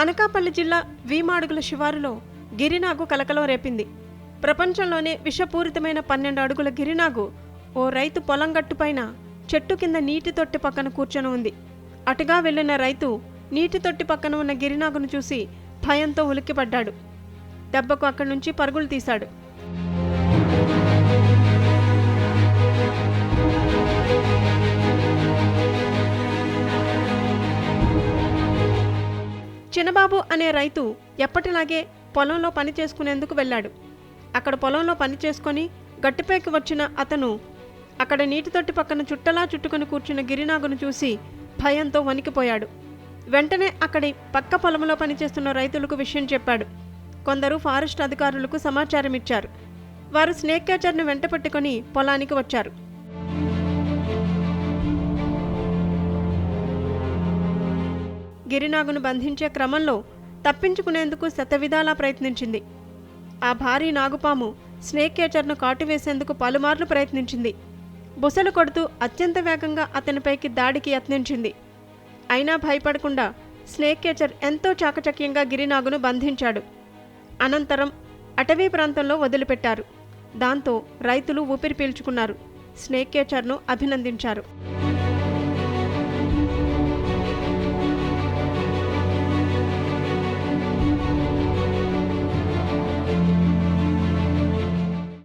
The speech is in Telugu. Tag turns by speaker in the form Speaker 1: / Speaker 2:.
Speaker 1: అనకాపల్లి జిల్లా వీమాడుగుల శివారులో గిరినాగు కలకలం రేపింది. ప్రపంచంలోనే విషపూరితమైన పన్నెండు అడుగుల గిరినాగు ఓ రైతు పొలం గట్టుపైన చెట్టు కింద నీటి తొట్టి పక్కన కూర్చొని ఉంది. అటుగా వెళ్ళిన రైతు నీటి తొట్టి పక్కన ఉన్న గిరినాగును చూసి భయంతో ఉలిక్కిపడ్డాడు. దెబ్బకు అక్కడి నుంచి పరుగులు తీశాడు. చిన్నబాబు అనే రైతు ఎప్పటిలాగే పొలంలో పని చేసుకునేందుకు వెళ్ళాడు. అక్కడ పొలంలో పని చేసుకొని గట్టుపైకి వచ్చిన అతను అక్కడ నీటి తొట్టి పక్కన చుట్టలా చుట్టుకొని కూర్చున్న గిరినాగును చూసి భయంతో వణికిపోయాడు. వెంటనే అక్కడి పక్క పొలంలో పనిచేస్తున్న రైతులకు విషయం చెప్పాడు. కొందరు ఫారెస్ట్ అధికారులకు సమాచారం ఇచ్చారు వారు స్నేక్ క్యాచర్ను వెంట పెట్టుకొని పొలానికి వచ్చారు. గిరినాగును బంధించే క్రమంలో తప్పించుకునేందుకు శతవిధాలా ప్రయత్నించింది. ఆ భారీ నాగుపాము స్నేక్ కేచర్ను కాటువేసేందుకు పలుమార్లు ప్రయత్నించింది. బుసలు కొడుతూ అత్యంత వేగంగా అతనిపైకి దాడికి యత్నించింది. అయినా భయపడకుండా స్నేక్ కేచర్ ఎంతో చాకచక్యంగా గిరినాగును బంధించాడు. అనంతరం అటవీ ప్రాంతంలో వదిలిపెట్టారు. దాంతో రైతులు ఊపిరి పీల్చుకున్నారు. స్నేక్ కేచర్ను అభినందించారు.